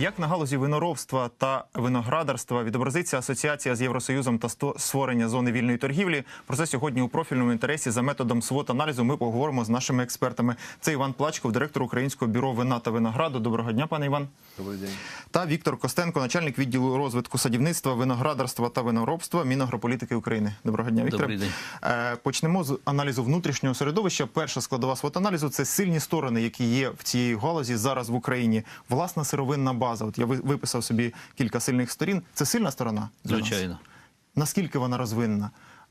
Як на галузі виноробства та виноградарства відобразиться асоціація з Євросоюзом та сто- створення зони вільної торгівлі? Про це сьогодні у профільному інтересі за методом свот аналізу ми поговоримо з нашими експертами. Це Іван Плачков, директор Українського бюро вина та винограду. Доброго дня, пане Іван. Добрий день. Та Віктор Костенко, начальник відділу розвитку садівництва, виноградарства та виноробства Мінагрополітики України. Доброго дня, Віктор. Добрий день. Е, Почнемо з аналізу внутрішнього середовища. Перша складова свот-аналізу – це сильні сторони, які є в цій галузі зараз в Україні. Власна сировинна база. От я виписав собі кілька сильних сторін. Це сильна сторона? для нас? Звичайно. Наскільки вона розвинена?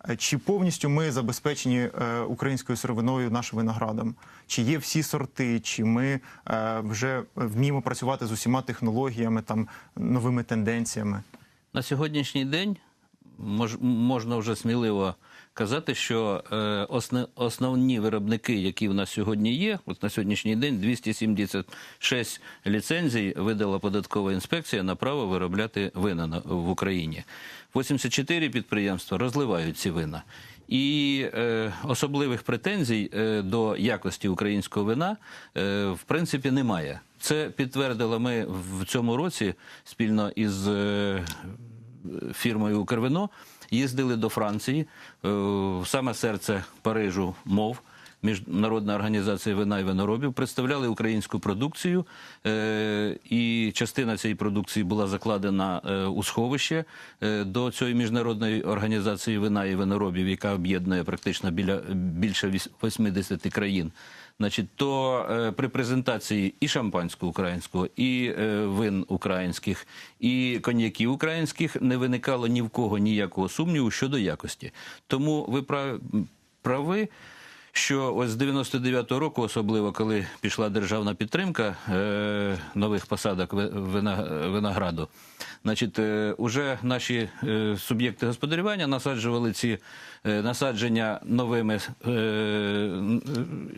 Е, Чи повністю ми забезпечені е, українською сировиною нашим виноградом? Чи є всі сорти? Чи ми е, вже вміємо працювати з усіма технологіями, там новими тенденціями? На сьогоднішній день мож, можна вже сміливо казати, що е, основні виробники, які в нас сьогодні є, от на сьогоднішній день 276 ліцензій видала податкова інспекція на право виробляти вина в Україні. 84 підприємства розливають ці вина. І е, особливих претензій е, до якості українського вина е, в принципі немає. Це підтвердили ми в цьому році спільно із е, фірмою Укрвино. Їздили до Франції, е, в саме серце Парижу мов. Міжнародна організація вина і виноробів представляли українську продукцію, е, і частина цієї продукції була закладена е, у сховище е, до цієї міжнародної організації вина і виноробів, яка об'єднує практично біля більше віс- 80 країн. Значить, то е, при презентації і шампанського українського, і е, вин українських, і коньяків українських не виникало ні в кого ніякого сумніву щодо якості. Тому ви прав- прави. Що ось з 99-го року, особливо коли пішла державна підтримка е, нових посадок ви- винограду, значить, е, уже наші е, суб'єкти господарювання насаджували ці е, насадження новими е,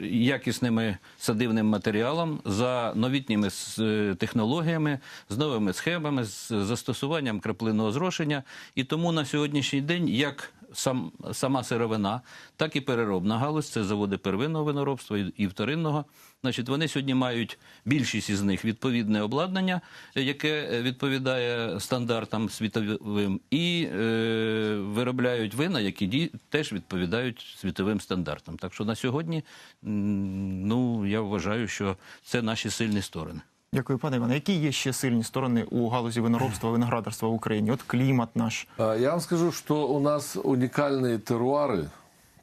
якісними садивним матеріалом за новітніми е, технологіями, з новими схемами, з застосуванням краплинного зрошення. І тому на сьогоднішній день як сам, сама сировина, так і переробна галузь, це заводи первинного виноробства і, вторинного. Значить, вони сьогодні мають більшість із них відповідне обладнання, яке е, відповідає стандартам світовим, і е, виробляють вина, які теж відповідають світовим стандартам. Так що на сьогодні, ну я вважаю, що це наші сильні сторони. Дякую, пане Іване. Які є ще сильні сторони у галузі виноробства, виноградарства в Україні? От клімат наш. А, Я вам скажу, что у нас уникальные теруары.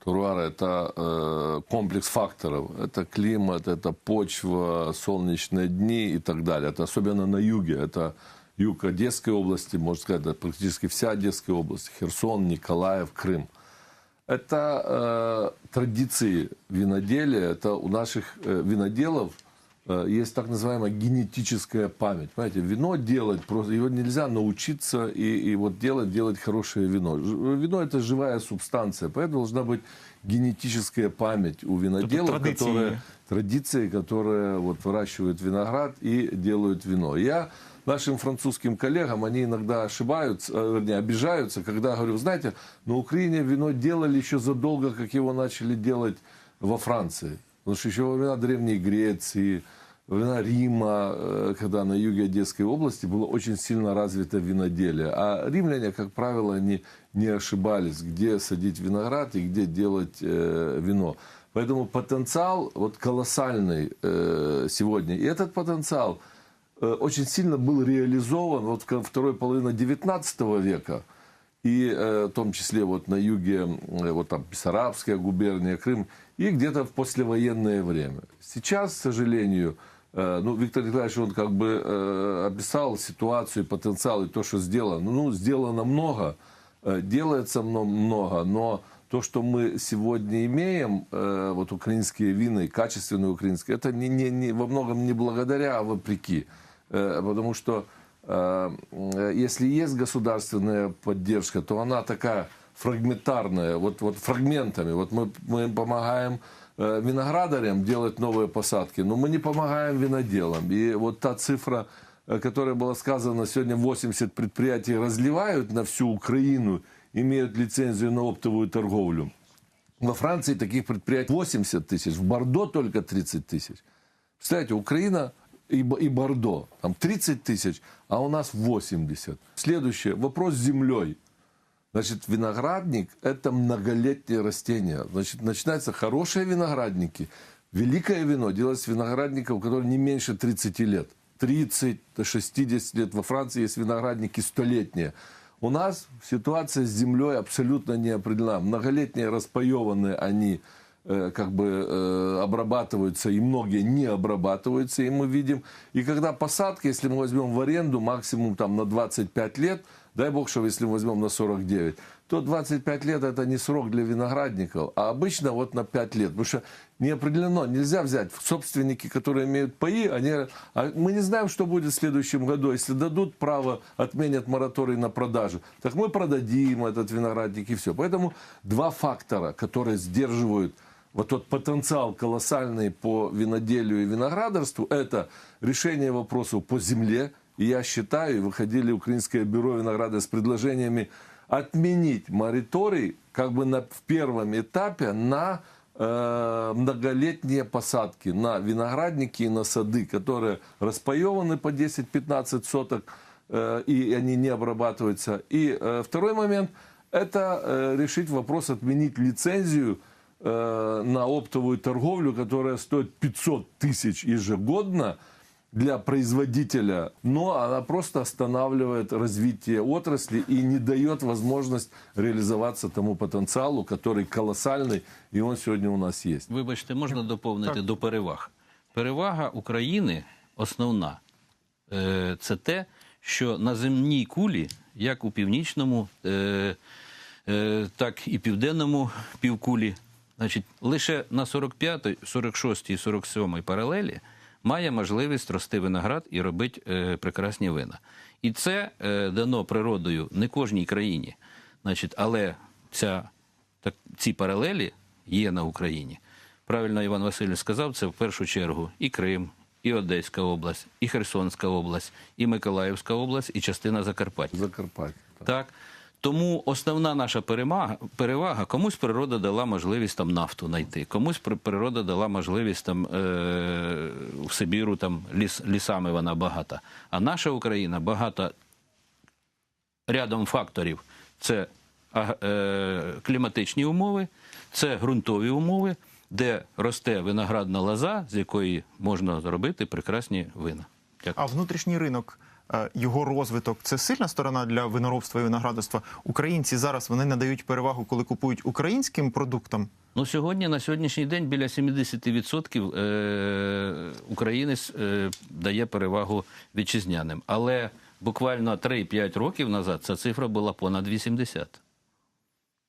Теруары – это э, комплекс факторов. Это климат, это почва, солнечные дни и так далее. Это особенно на юге. Это юг Одесской области, можно сказать, это практически вся Одесская область. Херсон, Николаев, Крым. Это э, традиции виноделия. Это у наших э, виноделов э, есть так называемая генетическая память. Понимаете, вино делать, просто его нельзя научиться и, и вот делать, делать хорошее вино. Вино это живая субстанция, поэтому должна быть генетическая память у виноделов, традиции. которые традиции, которые вот выращивают виноград и делают вино. Я нашим французским коллегам, они иногда ошибаются, э, вернее, обижаются, когда говорю, знаете, на Украине вино делали еще задолго, как его начали делать во Франции. Потому что еще во времена Древней Греции, времена Рима, э, когда на юге Одесской области было очень сильно развито виноделие. А римляне, как правило, они не ошибались, где садить виноград и где делать э, вино. Поэтому потенциал вот колоссальный э, сегодня. И этот потенциал э, очень сильно был реализован вот в ко- второй половине 19 века. И э, в том числе вот на юге, э, вот там Бессарабская губерния, Крым, и где-то в послевоенное время. Сейчас, к сожалению, ну, Виктор Николаевич, он как бы э, описал ситуацию, потенциал и то, что сделано. Ну, сделано много, э, делается мно- много, но то, что мы сегодня имеем, э, вот украинские вина, и качественные украинские, это не, не, не, во многом не благодаря, а вопреки. Э, потому что э, э, если есть государственная поддержка, то она такая фрагментарная, вот, вот фрагментами. Вот мы, мы помогаем э, виноградарям делать новые посадки, но мы не помогаем виноделам. И вот та цифра, э, которая была сказана сегодня, 80 предприятий разливают на всю Украину, имеют лицензию на оптовую торговлю. Во Франции таких предприятий 80 тысяч, в Бордо только 30 тысяч. Представляете, Украина и, и Бордо. Там 30 тысяч, а у нас 80. Следующее. Вопрос с землей. Значит, виноградник – это многолетнее растение. Значит, начинаются хорошие виноградники. Великое вино делается с виноградников, которые не меньше 30 лет. 30 до 60 лет. Во Франции есть виноградники столетние. У нас ситуация с землей абсолютно не определена. Многолетние распаеванные они э, как бы э, обрабатываются, и многие не обрабатываются, и мы видим. И когда посадка, если мы возьмем в аренду максимум там на 25 лет, дай бог, что если мы возьмем на 49, то 25 лет это не срок для виноградников, а обычно вот на 5 лет. Потому что не определено, нельзя взять собственники, которые имеют паи, они, а мы не знаем, что будет в следующем году. Если дадут право, отменят мораторий на продажу, так мы продадим этот виноградник и все. Поэтому два фактора, которые сдерживают вот тот потенциал колоссальный по виноделию и виноградарству, это решение вопросов по земле. И я считаю, выходили Украинское бюро винограда с предложениями отменить мораторий как бы на, в первом этапе на э, многолетние посадки, на виноградники и на сады, которые распаеваны по 10-15 соток, э, и они не обрабатываются. И э, второй момент – это э, решить вопрос отменить лицензию э, на оптовую торговлю, которая стоит 500 тысяч ежегодно для производителя, но она просто останавливает развитие отрасли и не дает возможность реализоваться тому потенциалу, который колоссальный, и он сегодня у нас есть. Вибачте, можна доповнити до переваг. Перевага України основна е, це те, що на земній кулі, як у північному, е, е, так і південному півкулі, значить, лише на 45, 46 і 47 паралелі має можливість рости виноград і робити е, прекрасні вина. І це е, дано природою не кожній країні. Значить, але ця, так, ці паралелі є на Україні. Правильно Іван Васильович сказав, це в першу чергу і Крим, і Одеська область, і Херсонська область, і Миколаївська область, і частина Закарпаття. Закарпаття. так. Так. Тому основна наша перемага, перевага, комусь природа дала можливість там нафту знайти, комусь природа дала можливість там е, в Сибіру там ліс, лісами вона багата. А наша Україна багата рядом факторів. Це е, кліматичні умови, це ґрунтові умови, де росте виноградна лоза, з якої можна зробити прекрасні вина. Дякую. А внутрішній ринок, його розвиток це сильна сторона для виноробства і виноградарства. Українці зараз вони надають перевагу, коли купують українським продуктам. Ну, сьогодні, на сьогоднішній день, біля 70% е, українець е, дає перевагу вітчизняним. Але буквально 3-5 років назад ця цифра була понад 80.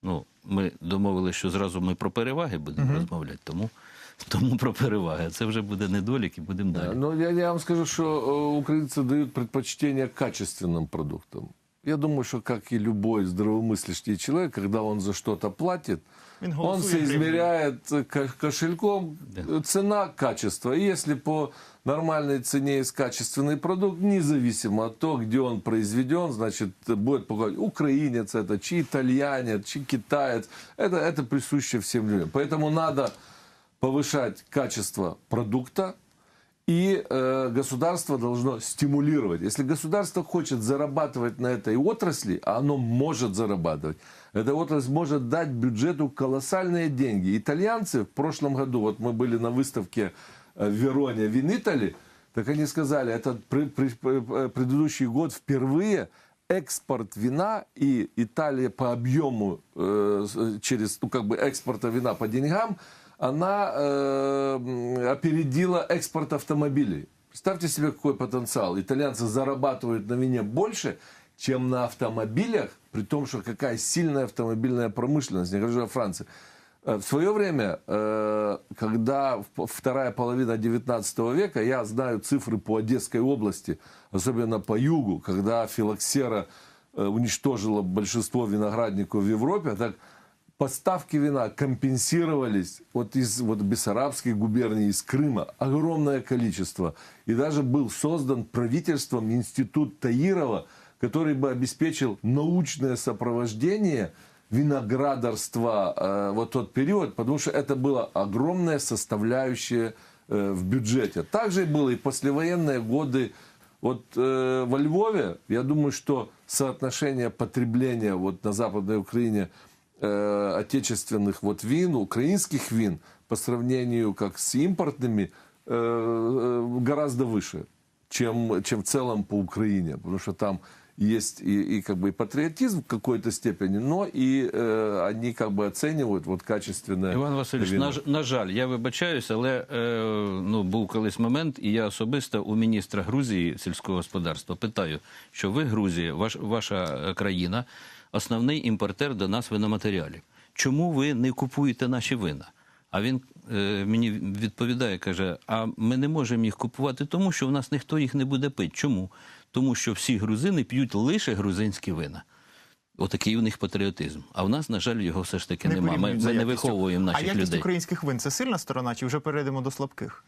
Ну, ми домовилися, що зразу ми про переваги будемо розмовляти, тому, тому про переваги. А це вже буде недолік і будемо далі. Ну, я, я вам скажу, что э, украинцы дают предпочтение качественным продуктам. Я думаю, что, как и любой здравомыслящий человек, когда он за что-то платит, Он он голосует соизмеряет э, ко- кошельком э, цена, качество. И если по нормальной цене есть качественный продукт, независимо от того, где он произведен, значит, будет покупать украинец это, чи итальянец, чи китаец. Это, это присуще всем людям. Поэтому надо повышать качество продукта, и э, государство должно стимулировать. Если государство хочет зарабатывать на этой отрасли, а оно может зарабатывать, эта отрасль может дать бюджету колоссальные деньги. Итальянцы в прошлом году, вот мы были на выставке э, в Вероне Винитали, так они сказали, это при- э, предыдущий год впервые экспорт вина и Италия по объему э, через, ну как бы экспорта вина по деньгам, она э, опередила экспорт автомобилей. Представьте себе, какой потенциал. Итальянцы зарабатывают на вине больше, чем на автомобилях, при том, что какая сильная автомобильная промышленность, не говорю о Франции. Э, В свое время, э, когда вторая половина 19 века, я знаю цифры по Одесской области, особенно по югу, когда филоксера э, уничтожила большинство виноградников в Европе, так поставки вина компенсировались вот из вот Бессарабской губернии, из Крыма, огромное количество. И даже был создан правительством институт Таирова, который бы обеспечил научное сопровождение виноградарства э, вот тот период, потому что это была огромная составляющая э, в бюджете. Также было и послевоенные годы. Вот э, во Львове, я думаю, что соотношение потребления вот на Западной Украине э, отечественных вот вин, украинских вин по сравнению как с импортными э, э, гораздо выше, чем, чем в целом по Украине, потому что там есть и, и как бы и патриотизм в какой-то степени, но и э, они как бы оценивают вот качественное Іван Васильович, вино. на, ж- на жаль, я вибачаюсь, але е, ну, був колись момент, і я особисто у міністра Грузії сільського господарства питаю, що ви, Грузія, ваш, ваша е, країна, основний імпортер до нас виноматеріалів. Чому ви не купуєте наші вина? А він е, мені відповідає, каже: а ми не можемо їх купувати, тому що в нас ніхто їх не буде пити. Чому? Тому що всі грузини п'ють лише грузинські вина. Отакий у них патріотизм. А в нас, на жаль, його все ж таки немає. Ми, ми не виховуємо А наших якість людей. українських вин це сильна сторона, чи вже перейдемо до слабких?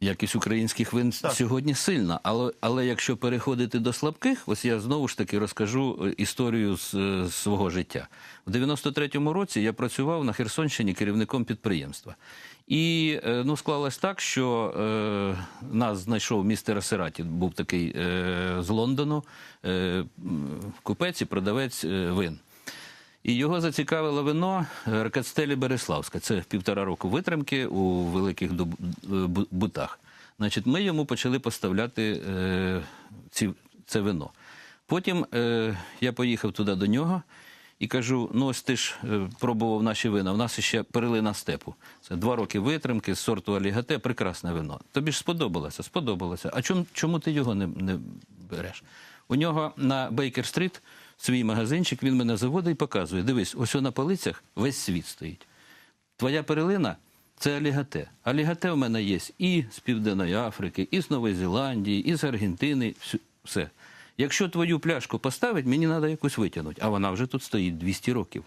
Якість українських вин Так. сьогодні сильна. Але, але якщо переходити до слабких, ось я знову ж таки розкажу е, історію з, е, з свого життя. У 93-му році я працював на Херсонщині керівником підприємства. І е, ну, склалось так, що е, нас знайшов містер Асераті, був такий е, з Лондону, е, купець і продавець е, вин. І його зацікавило вино е, Ракацтелі Береславська. Це півтора року витримки у великих е, бу- бутах. Значить, ми йому почали поставляти е, ці, це вино. Потім е, я поїхав туди до нього і кажу: ну ось ти ж е, пробував наші вина. У нас ще перлина степу. Це два роки витримки з сорту Алігате, прекрасне вино. Тобі ж сподобалося? Сподобалося. А чому, чому ти його не, не береш? У нього на Бейкер-стріт свій магазинчик, він мене заводить і показує: дивись, ось на полицях весь світ стоїть. Твоя перелина це алігате. Алігате у мене є і з Південної Африки, і з Нової Зеландії, і з Аргентини. Все. Якщо твою пляшку поставить, мені треба якусь витягнути, а вона вже тут стоїть 200 років.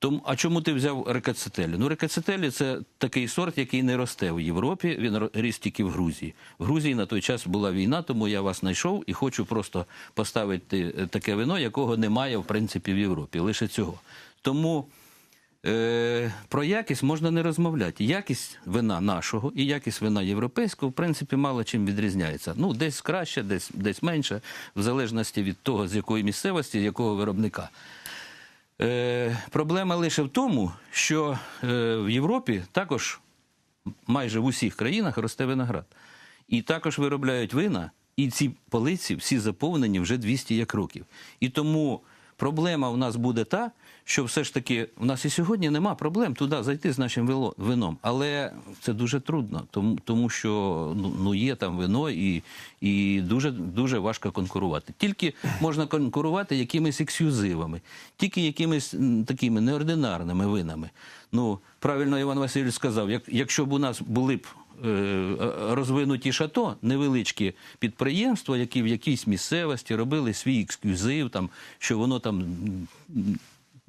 Тому, а чому ти взяв рекацетелі? Ну, рекацетелі це такий сорт, який не росте в Європі. Він ріс тільки в Грузії. В Грузії на той час була війна, тому я вас знайшов і хочу просто поставити е, таке вино, якого немає в принципі в Європі. Лише цього. Тому е, про якість можна не розмовляти. Якість вина нашого і якість вина європейського, в принципі, мало чим відрізняється. Ну, десь краще, десь, десь менше, в залежності від того, з якої місцевості, з якого виробника. Е, проблема лише в тому, що е, в Європі також майже в усіх країнах росте виноград. І також виробляють вина, і ці полиці всі заповнені вже 200 як років. І тому проблема в нас буде та, що все ж таки в нас і сьогодні нема проблем туди зайти з нашим вином. Але це дуже трудно, тому, тому що ну, ну, є там вино і, і дуже, дуже важко конкурувати. Тільки можна конкурувати якимись ексклюзивами, тільки якимись такими неординарними винами. Ну, правильно Іван Васильович сказав, як, якщо б у нас були б е, розвинуті шато, невеличкі підприємства, які в якійсь місцевості робили свій ексклюзив, там, що воно там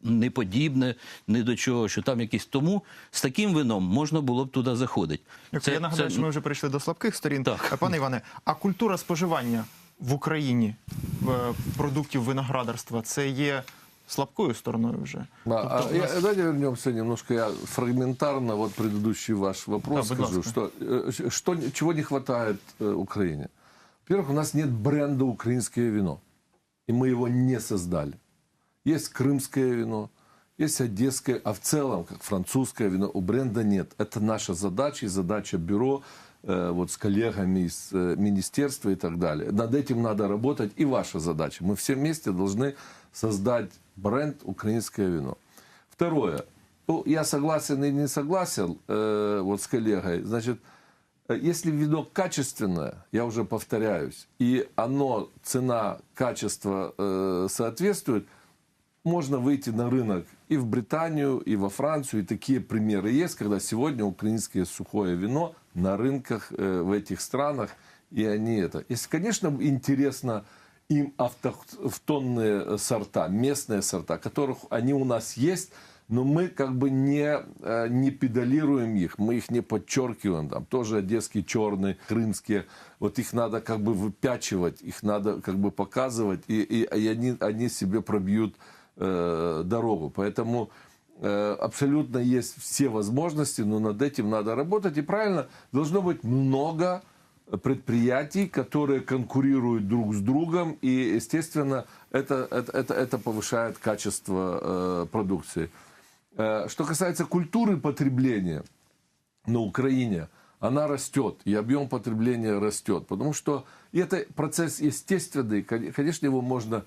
не подібне ні до чого, що там якісь тому з таким вином можна було б туди заходити. Це, я нагадаю, що ми вже прийшли до слабких сторін. Так. Е, Пане Іване, а культура споживання в Україні е, продуктів виноградарства це є слабкою стороною вже. А, а Тобто у нас- я- давайте вернемся немножко. Я фрагментарно вот предыдущий ваш вопрос Да, будь скажу, ласка. что, э, что чего не хватает э, Украине. Во-первых, у нас нет бренда украинское вино, и мы его не создали. Есть крымское вино, есть одесское, а в целом, как французское вино, у бренда нет. Это наша задача и задача бюро э, вот с коллегами из э, министерства и так далее. Над этим надо работать и ваша задача. Мы все вместе должны создать бренд украинское вино. Второе. Ну, я согласен и не согласен э, вот с коллегой. Значит, если вино качественное, я уже повторяюсь, и оно, цена, качество соответствует, можно выйти на рынок и в Британию, и во Францию. И такие примеры есть, когда сегодня украинское сухое вино на рынках э, в этих странах, и они это. Если, конечно, интересно им автохтонные сорта, местные сорта, которых они у нас есть, но мы как бы не, э, не педалируем их, мы их не подчеркиваем. Там тоже одесский черный, крымские. Вот их надо как бы выпячивать, их надо как бы показывать, и, и, и они, они себе пробьют э, дорогу. Поэтому э, абсолютно есть все возможности, но над этим надо работать. И правильно, должно быть много предприятий, которые конкурируют друг с другом, и, естественно, это, это, это, это повышает качество э, продукции. Э, что касается культуры потребления на Украине, она растет, и объем потребления растет, потому что и это процесс естественный, кон- конечно, его можно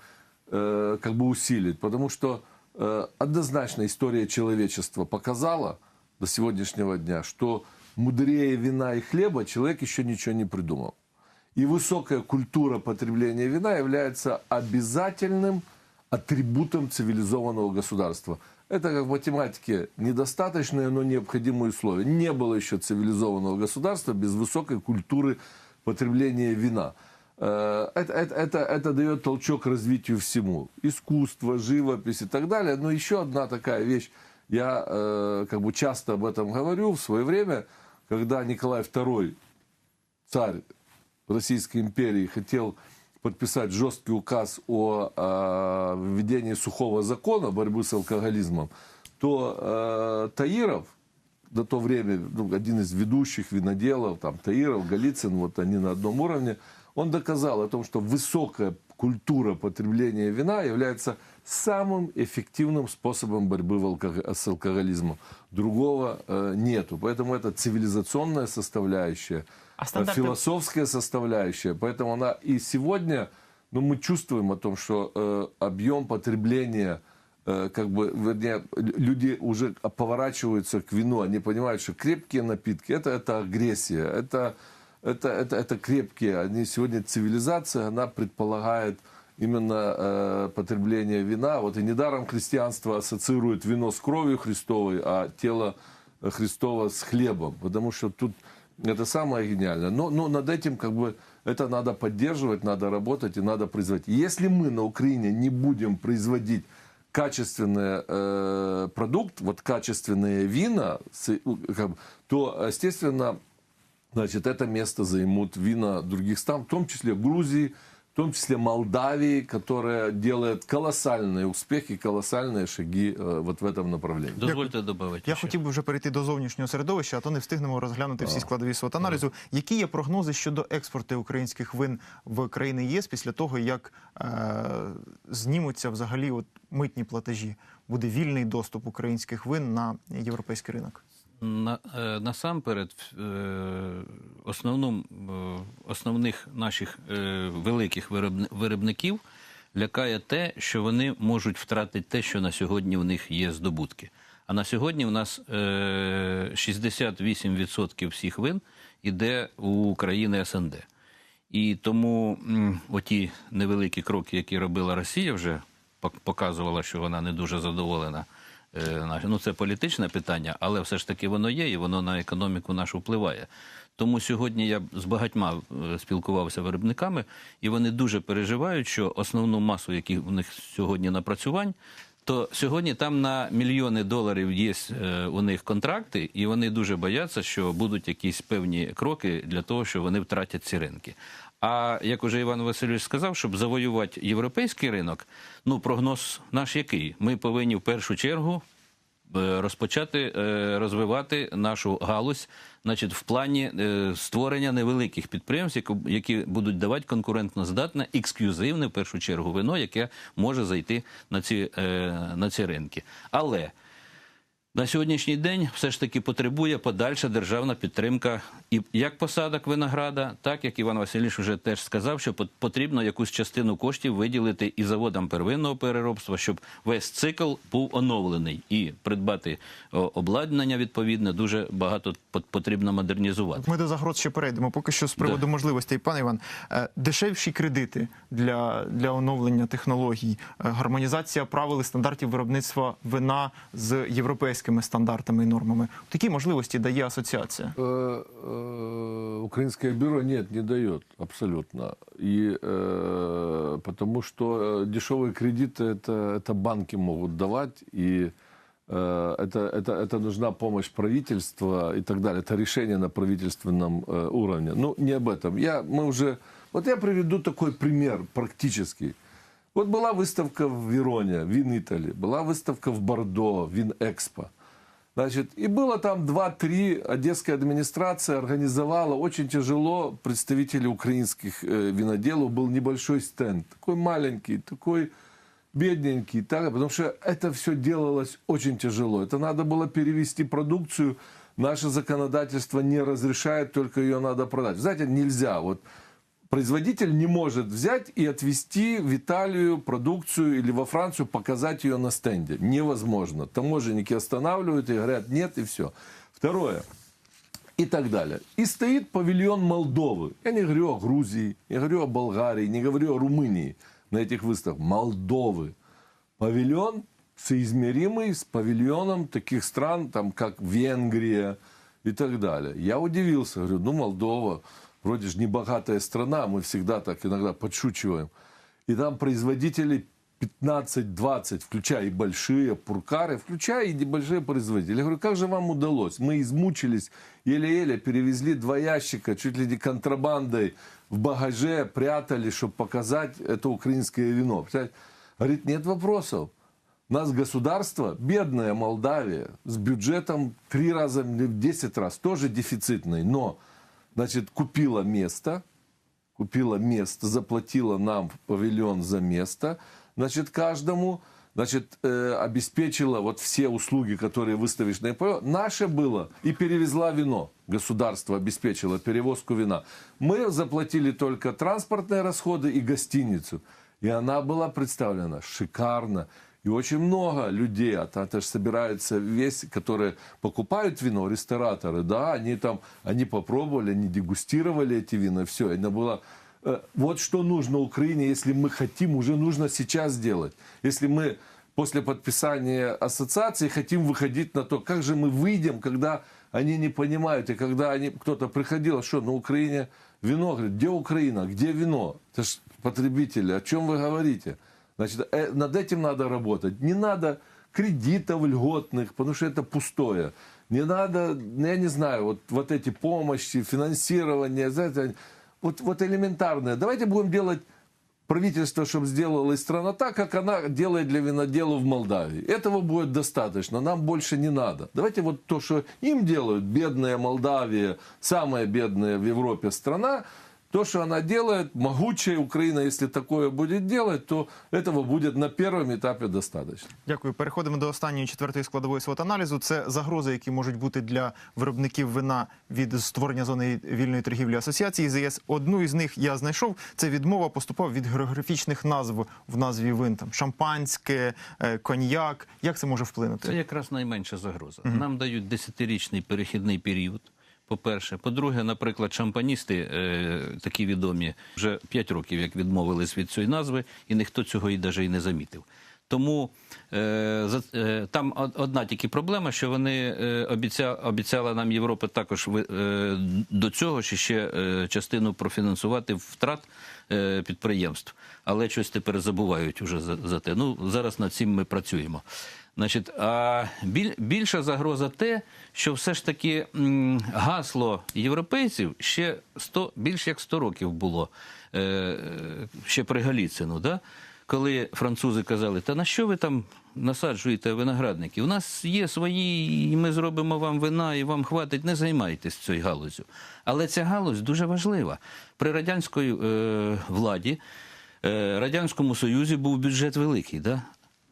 э, как бы усилить, потому что э, однозначно история человечества показала до сегодняшнего дня, что мудрее вина и хлеба человек еще ничего не придумал. И высокая культура потребления вина является обязательным атрибутом цивилизованного государства. Это как в математике недостаточное, но необходимое условие. Не было еще цивилизованного государства без высокой культуры потребления вина. Это, это, это, это дает толчок развитию всему. Искусство, живопись и так далее. Но еще одна такая вещь. Я э, как бы часто об этом говорю в свое время, когда Николай II, царь Российской империи, хотел подписать жесткий указ о э, введении сухого закона борьбы с алкоголизмом, то э, Таиров, до то время ну, один из ведущих виноделов, там Таиров, Голицын, вот они на одном уровне, он доказал о том, что высокая культура потребления вина является самым эффективным способом борьбы с алкоголизмом. Другого э, нету. Поэтому это цивилизационная составляющая, А э, стандарты- философская составляющая. Поэтому она и сегодня, ну, мы чувствуем о том, что э, объем потребления э, как бы, вернее, лю- люди уже поворачиваются к вину, они понимают, что крепкие напитки это, это агрессия, это, это, это, это крепкие. Они сегодня цивилизация, она предполагает именно э, потребление вина. Вот и недаром христианство ассоциирует вино с кровью Христовой, а тело Христова с хлебом, потому что тут это самое гениальное. Но, но над этим как бы это надо поддерживать, надо работать и надо производить. Если мы на Украине не будем производить качественный э, продукт, вот качественные вина, то, естественно, значит, это место займут вина других стран, в том числе Грузии, в том числе Молдавии, которая делает колоссальные успехи, колоссальные шаги э, вот в этом направлении. Дозвольте додати. Я ще. хотів би вже перейти до зовнішнього середовища, а то не встигнемо розглянути всі складові свого аналізу. Які є прогнози щодо експорту українських вин в країни ЄС після того, як е, знімуться взагалі от митні платежі? Буде вільний доступ українських вин на європейський ринок? На, е, насамперед, е, основному, е, основних наших великих виробни- виробників лякає те, що вони можуть втратити те, що на сьогодні в них є здобутки. А на сьогодні в нас е, 68% всіх вин іде у країни СНД. І тому оті невеликі кроки, які робила Росія, вже показувала, що вона не дуже задоволена. Е, Ну, це політичне питання, але все ж таки воно є, і воно на економіку нашу впливає. Тому сьогодні я з багатьма е, спілкувався виробниками, і вони дуже переживають, що основну масу, які в них сьогодні напрацювань, то сьогодні там на мільйони доларів є е, у них контракти, і вони дуже бояться, що будуть якісь певні кроки для того, що вони втратять ці ринки. А як уже Іван Васильович сказав, щоб завоювати європейський ринок, ну прогноз наш який? Ми повинні в першу чергу е, розпочати е, розвивати нашу галузь, значить, в плані е, створення невеликих підприємств, які- будуть давати конкурентно здатне, ексклюзивне в першу чергу вино, яке може зайти на ці, на ці ринки. Але на сьогоднішній день все ж таки потребує подальша державна підтримка і як посадок винограда, так як Іван Васильович вже теж сказав, що пот- потрібно якусь частину коштів виділити і заводам первинного переробства, щоб весь цикл був оновлений і придбати обладнання відповідне дуже багато потрібно модернізувати. Ми до загроз ще перейдемо. Поки що з приводу можливостей, пане Іван, е, дешевші кредити для, для оновлення технологій, е, гармонізація правил і стандартів виробництва вина з європейськими стандартами і нормами. Такі можливості дає асоціація. Э, э, Украинское бюро нет, не дает абсолютно. И э, потому что э, дешевые кредиты это, это банки могут давать, и э, это, это, это нужна помощь правительства и так далее. Это решение на правительственном э, уровне. Ну, не об этом. Я, мы уже, вот я приведу такой пример практический. Вот была выставка в Вероне, Вин Итали, была выставка в Бордо, Вин Экспо. Значит, и было там 2-3, одесская администрация организовала, очень тяжело, представители украинских э, виноделов, был небольшой стенд, такой маленький, такой бедненький, так, потому что это все делалось очень тяжело. Это надо было перевести продукцию, наше законодательство не разрешает, только ее надо продать. Знаете, нельзя, вот производитель не может взять и отвезти в Италию продукцию или во Францию, показать ее на стенде. Невозможно. Таможенники останавливают и говорят нет, и все. Второе. И так далее. И стоит павильон Молдовы. Я не говорю о Грузии, не говорю о Болгарии, не говорю о Румынии на этих выставках. Молдовы. Павильон соизмеримый с павильоном таких стран, там, как Венгрия и так далее. Я удивился, говорю, ну, Молдова, вроде же небогатая страна, мы всегда так иногда подшучиваем. И там производители 15-20, включая и большие пуркары, включая и небольшие производители. Я говорю, как же вам удалось? Мы измучились, еле-еле перевезли два ящика, чуть ли не контрабандой в багаже, прятали, чтобы показать это украинское вино. Говорит, нет вопросов. У нас государство, бедная Молдавия, с бюджетом три раза, в 10 раз, тоже дефицитный, но, значит, купила место, купила место, заплатила нам в павильон за место, значит, каждому, значит, э, обеспечила вот все услуги, которые выставишь на павильон. Наше было и перевезла вино. Государство обеспечило перевозку вина. Мы заплатили только транспортные расходы и гостиницу. И она была представлена шикарно. И очень много людей, а там тоже собираются весь, которые покупают вино, рестораторы, да, они там, они попробовали, они дегустировали эти вина, все, это было... э, Вот что нужно Украине, если мы хотим, уже нужно сейчас сделать. Если мы после подписания ассоциации хотим выходить на то, как же мы выйдем, когда они не понимают, и когда они, кто-то приходил, а что на Украине вино, говорит, где Украина, где вино? Это ж потребители, о чем вы говорите? Значит, э, над этим надо работать. Не надо кредитов льготных, потому что это пустое. Не надо, ну, я не знаю, вот, вот эти помощи, финансирование, знаете, вот, вот элементарное. Давайте будем делать правительство, чтобы сделало и страна так, как она делает для виноделов в Молдавии. Этого будет достаточно, нам больше не надо. Давайте вот то, что им делают, бедная Молдавия, самая бедная в Европе страна, то, что она делает, могучая Украина, если такое будет делать, то этого будет на первом этапе достаточно. Дякую. Переходимо до останньої четвертої складової свот-аналізу. Це загрози, які можуть бути для виробників вина від створення зони вільної торгівлі асоціації з ЄС. Одну із них я знайшов. Це відмова поступав від географічних назв в назві вин. Там шампанське, е, коньяк. Як це може вплинути? Це якраз найменша загроза. Нам дають десятирічний перехідний період. По-перше, по-друге, наприклад, шампаністи е, такі відомі вже 5 років, як відмовились від цієї назви, і ніхто цього і навіть і не замітив. Тому е, за, е, там одна тільки проблема, що вони е, обіця, обіцяла нам Європа також е, до цього ще, ще е, частину профінансувати втрат е, підприємств. Але щось тепер забувають уже за, за те. Ну, зараз над цим ми працюємо. Значить, а біль, більша загроза те, що все ж таки гасло європейців ще 100, більш як 100 років було е, ще при Галіцину, да? коли французи казали, та на що ви там насаджуєте виноградники? У нас є свої, і ми зробимо вам вина, і вам хватить, не займайтесь цією галузю. Але ця галузь дуже важлива. При радянській е, владі, е, Радянському Союзі був бюджет великий. Да?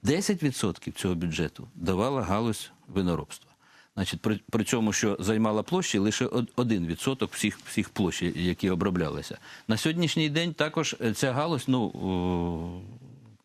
10% цього бюджету давала галузь виноробства. Значить, при, при цьому, що займала площі, лише од- 1% всіх, всіх площ, які оброблялися. На сьогоднішній день також е, ця галузь, ну,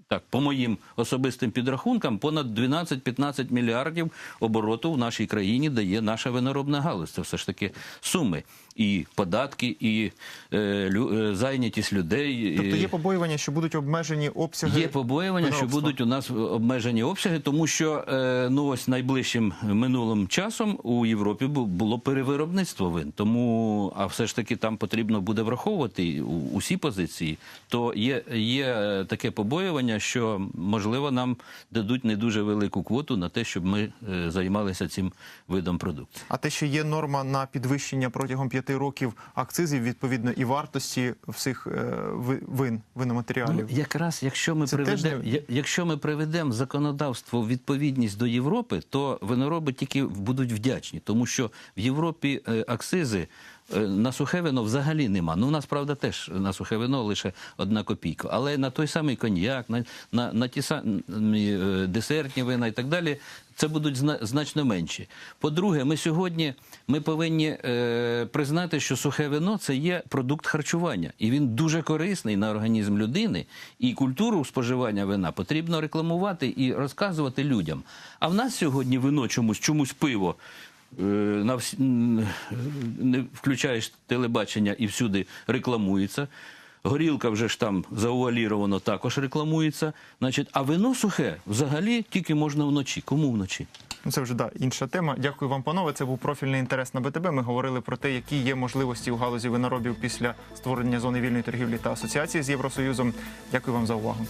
так, по моїм особистим підрахункам, понад 12-15 мільярдів обороту в нашій країні дає наша виноробна галузь. Це все ж таки суми. І податки, і е, лю, е, зайнятість людей. Тобто є побоювання, що будуть обмежені обсяги. Є побоювання, що будуть у нас обмежені обсяги, тому що е, ну ось найближчим минулим часом у Європі було перевиробництво вин. Тому, а все ж таки там потрібно буде враховувати усі позиції. То є, є е, таке побоювання, що можливо нам дадуть не дуже велику квоту на те, щоб ми е, займалися цим видом продукції. А те, що є норма на підвищення протягом п'яти років акцизів відповідно і вартості всіх е, вин, виноматеріалів. Ну, якраз якщо ми теж приведемо, не- якщо ми приведемо законодавство в відповідність до Європи, то винороби тільки будуть вдячні, тому що в Європі е, акцизи. е, На сухе вино взагалі нема. Ну, у нас, правда, теж на сухе вино лише одна копійка. Але на той самий коньяк, на, на, на ті самі десертні вина і так далі, це будуть зна- значно менші. По-друге, ми сьогодні ми повинні е, признати, що сухе вино це є продукт харчування, і він дуже корисний на організм людини. І культуру споживання вина потрібно рекламувати і розказувати людям. А в нас сьогодні вино чомусь, чомусь пиво. е, всі, не включаєш телебачення і всюди рекламується. Горілка вже ж там зауваліровано також рекламується. Значить, а вино сухе взагалі тільки можна вночі. Кому вночі? Ну, Це вже да, інша тема. Дякую вам, панове. Це був профільний інтерес на БТБ. Ми говорили про те, які є можливості у галузі виноробів після створення зони вільної торгівлі та асоціації з Євросоюзом. Дякую вам за увагу.